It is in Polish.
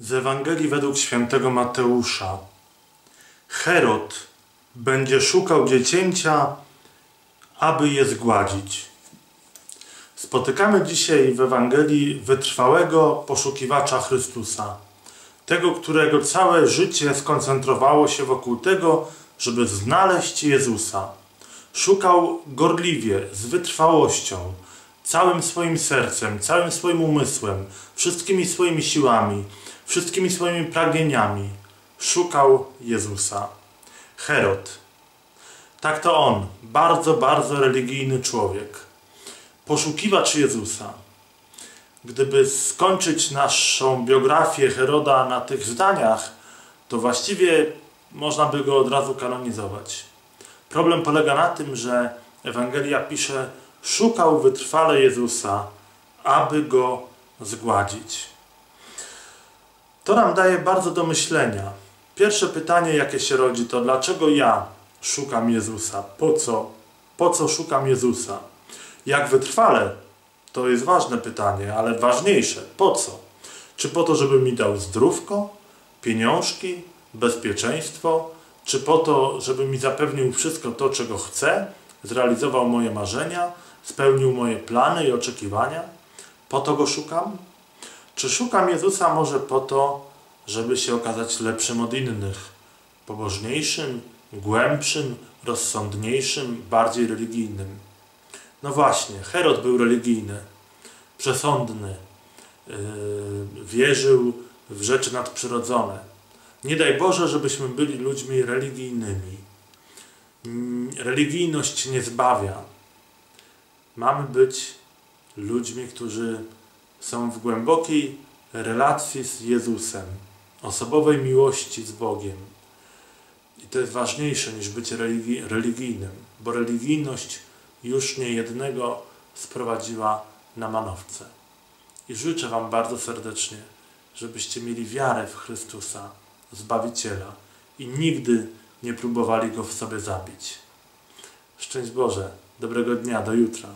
Z Ewangelii według świętego Mateusza. Herod będzie szukał dziecięcia, aby je zgładzić. Spotykamy dzisiaj w Ewangelii wytrwałego poszukiwacza Chrystusa. Tego, którego całe życie skoncentrowało się wokół tego, żeby znaleźć Jezusa. Szukał gorliwie, z wytrwałością, całym swoim sercem, całym swoim umysłem, wszystkimi swoimi siłami, wszystkimi swoimi pragnieniami. Szukał Jezusa. Herod. Tak to on, bardzo, bardzo religijny człowiek. Poszukiwacz Jezusa. Gdyby skończyć naszą biografię Heroda na tych zdaniach, to właściwie można by go od razu kanonizować. Problem polega na tym, że Ewangelia pisze, szukał wytrwale Jezusa, aby go zgładzić. To nam daje bardzo do myślenia. Pierwsze pytanie, jakie się rodzi, to dlaczego ja szukam Jezusa? Po co? Po co szukam Jezusa? Jak wytrwale? To jest ważne pytanie, ale ważniejsze. Po co? Czy po to, żeby mi dał zdrówko, pieniążki, bezpieczeństwo? Czy po to, żeby mi zapewnił wszystko to, czego chcę, zrealizował moje marzenia, spełnił moje plany i oczekiwania? Po to go szukam? Czy szukam Jezusa może po to, żeby się okazać lepszym od innych, pobożniejszym, głębszym, rozsądniejszym, bardziej religijnym? No właśnie, Herod był religijny, przesądny, yy, wierzył w rzeczy nadprzyrodzone. Nie daj Boże, żebyśmy byli ludźmi religijnymi. Religijność nie zbawia. Mamy być ludźmi, którzy są w głębokiej relacji z Jezusem, osobowej miłości z Bogiem. I to jest ważniejsze niż bycie religi religijnym, bo religijność już nie jednego sprowadziła na manowce. I życzę Wam bardzo serdecznie, żebyście mieli wiarę w Chrystusa, Zbawiciela i nigdy nie próbowali Go w sobie zabić. Szczęść Boże, dobrego dnia, do jutra.